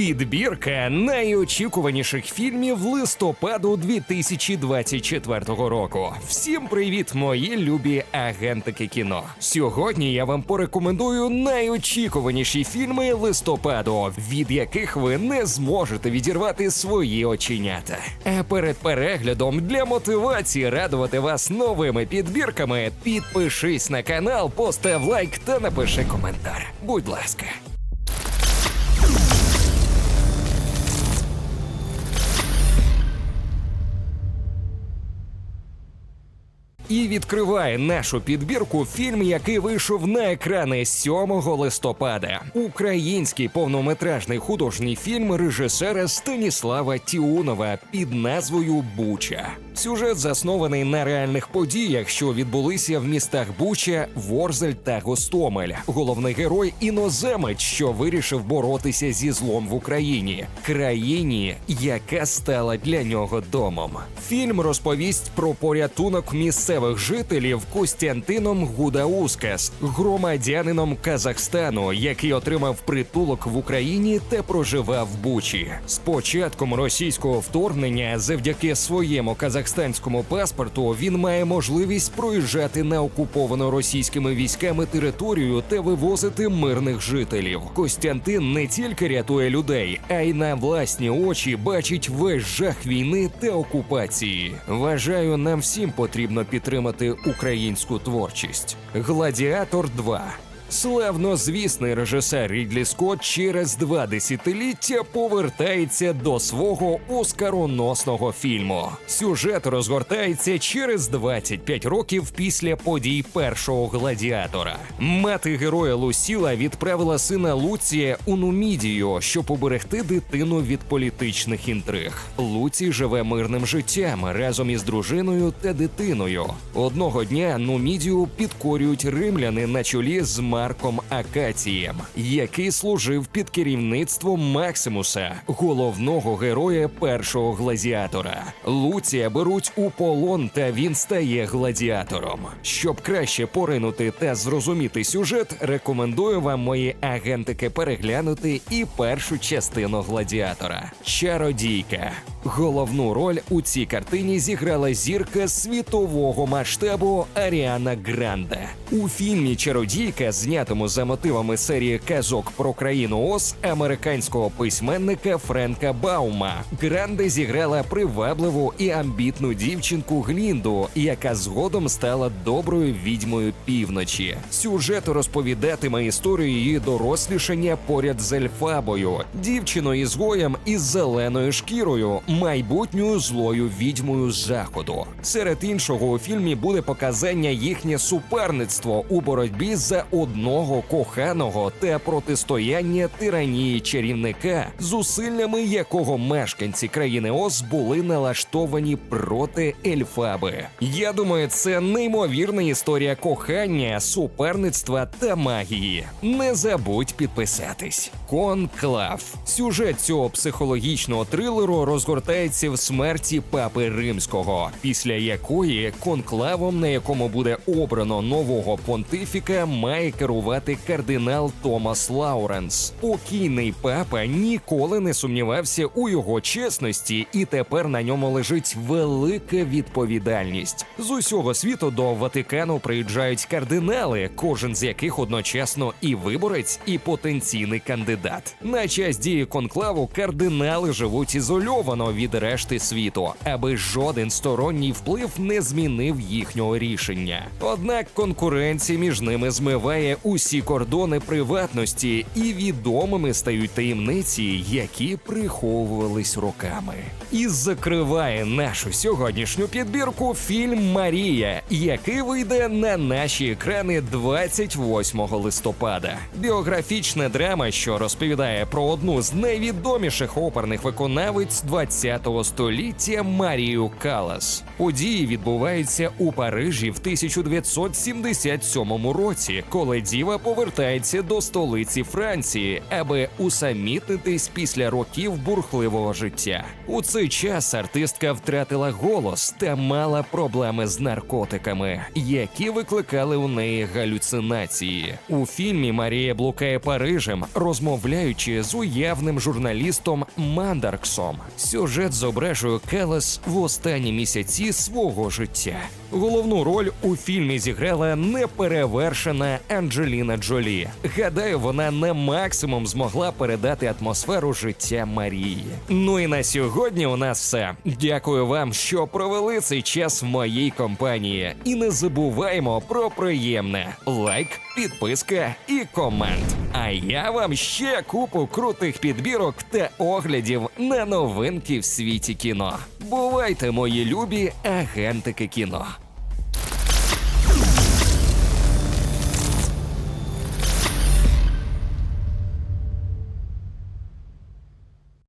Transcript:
Підбірка найочікуваніших фільмів листопаду 2024 року. Всім привіт, мої любі агентики кіно. Сьогодні я вам порекомендую найочікуваніші фільми листопаду, від яких ви не зможете відірвати свої оченята. А перед переглядом для мотивації радувати вас новими підбірками, підпишись на канал, постав лайк та напиши коментар. Будь ласка. І відкриває нашу підбірку фільм, який вийшов на екрани 7 листопада. Український повнометражний художній фільм режисера Станіслава Тіунова під назвою Буча. Сюжет заснований на реальних подіях, що відбулися в містах Буча, Ворзель та Гостомель. Головний герой іноземець, що вирішив боротися зі злом в Україні, країні, яка стала для нього домом. Фільм розповість про порятунок місцевих жителів Костянтином Гудаускас, громадянином Казахстану, який отримав притулок в Україні та проживав в Бучі. З початком російського вторгнення, завдяки своєму казахстанському паспорту, він має можливість проїжджати на окуповану російськими військами територію та вивозити мирних жителів. Костянтин не тільки рятує людей, а й на власні очі бачить весь жах війни та окупації. Вважаю, нам всім потрібно підтримати українську творчість. Гладіатор 2 Славнозвісний режисер Рідлі Скотт через два десятиліття повертається до свого оскароносного фільму. Сюжет розгортається через 25 років після подій першого гладіатора. Мати героя Лусіла відправила сина Луція у Нумідію, щоб уберегти дитину від політичних інтриг. Луці живе мирним життям разом із дружиною та дитиною. Одного дня Нумідію підкорюють римляни на чолі з Марком Акацієм, який служив під керівництвом Максимуса, головного героя першого гладіатора. Луція беруть у полон, та він стає гладіатором. Щоб краще поринути та зрозуміти сюжет, рекомендую вам мої агентики переглянути і першу частину гладіатора Чародійка. Головну роль у цій картині зіграла зірка світового масштабу Аріана Гранде. У фільмі Чародійка, знятому за мотивами серії казок про країну Оз американського письменника Френка Баума, Гранде зіграла привабливу і амбітну дівчинку Глінду, яка згодом стала доброю відьмою півночі. Сюжет розповідатиме історію її дорослішання поряд з Ельфабою, дівчиною ізгоєм із зеленою шкірою, майбутньою злою відьмою заходу. Серед іншого у фільмі буде показання їхнє суперництво у боротьбі за одного коханого та протистояння тиранії чарівника, зусиллями якого мешканці країни Оз були налаштовані проти Ельфаби. Я думаю, це неймовірна історія кохання, суперництва та магії. Не забудь підписатись. Конклав. Сюжет цього психологічного трилеру розгортається в смерті папи римського, після якої конклавом, на якому буде обрано нового понтифіка, має керувати кардинал Томас Лауренс. Покійний папа ніколи не сумнівався у його чесності, і тепер на ньому лежить велика відповідальність. З усього світу до Ватикану приїжджають кардинали, кожен з яких одночасно і виборець, і потенційний кандидат. На час дії конклаву кардинали живуть ізольовано від решти світу, аби жоден сторонній вплив не змінив їхнього рішення. Однак конкуренція між ними змиває усі кордони приватності, і відомими стають таємниці, які приховувались роками. І закриває нашу сьогоднішню підбірку фільм Марія, який вийде на наші екрани 28 листопада. Біографічна драма, що розповідає про одну з найвідоміших оперних виконавиць ХХ століття Марію Калас. Події відбуваються у Парижі в 1977 році, коли діва повертається до столиці Франції, аби усамітнитись після років бурхливого життя. У цей час артистка втратила голос та мала проблеми з наркотиками, які викликали у неї галюцинації. У фільмі Марія блукає Парижем, розмовляючи з уявним журналістом Мандарксом. Сюжет зображує Келес в останні місяці свого життя. Головну роль у фільмі зіграла неперевершена Анджеліна Джолі. Гадаю, вона на максимум змогла передати атмосферу життя Марії. Ну і на сьогодні у нас все. Дякую вам, що провели цей час в моїй компанії. І не забуваємо про приємне лайк, підписка і комент. А я вам ще купу крутих підбірок та оглядів на новинки в світі кіно. Бувайте, мої любі агентики кіно.